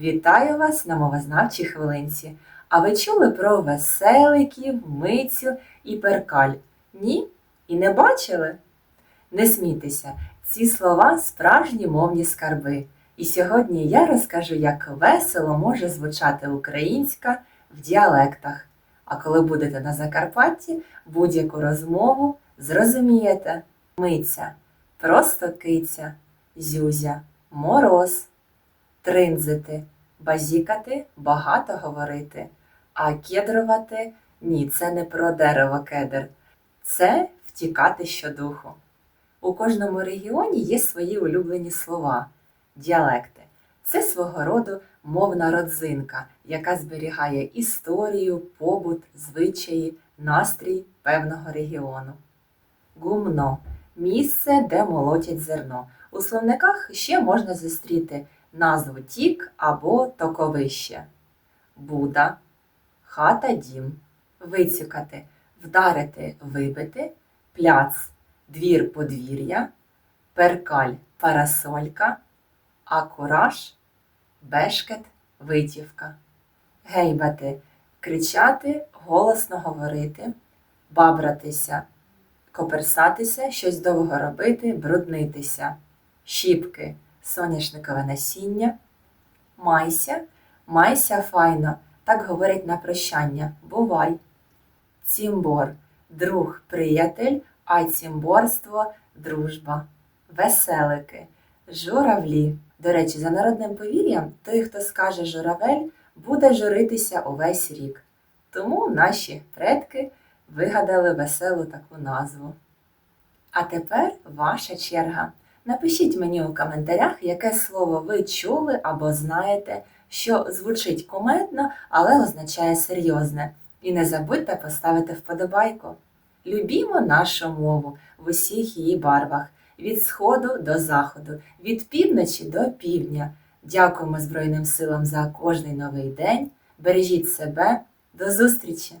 Вітаю вас на мовознавчій хвилинці. А ви чули про веселиків, мицю і перкаль? Ні? І не бачили? Не смійтеся, ці слова справжні мовні скарби. І сьогодні я розкажу, як весело може звучати українська в діалектах. А коли будете на Закарпатті, будь-яку розмову зрозумієте. Миця, просто киця, зюзя, мороз, тринзити, базікати, багато говорити, а кедрувати ні, це не про дерево кедр, це втікати щодуху. У кожному регіоні є свої улюблені слова, діалекти. Це свого роду мовна родзинка, яка зберігає історію, побут, звичаї, настрій певного регіону. Гумно місце, де молотять зерно. У словниках ще можна зустріти назву тік або токовище. Буда, хата дім, вицюкати, вдарити, вибити, пляц, двір подвір'я, перкаль парасолька, а кураж бешкет витівка. Гейбати кричати, голосно говорити, бабратися, коперсатися, щось довго робити, бруднитися, щіпки, соняшникове насіння, майся, майся файно, так говорять на прощання, бувай. Цімбор, друг, приятель, а цімборство дружба. Веселики, журавлі. До речі, за народним повір'ям, той, хто скаже журавель, буде журитися увесь рік. Тому наші предки вигадали веселу таку назву. А тепер ваша черга. Напишіть мені у коментарях, яке слово ви чули або знаєте, що звучить кумедно, але означає серйозне. І не забудьте поставити вподобайку. Любімо нашу мову в усіх її барвах від сходу до заходу, від півночі до півдня. Дякуємо Збройним силам за кожний новий день. Бережіть себе. До зустрічі!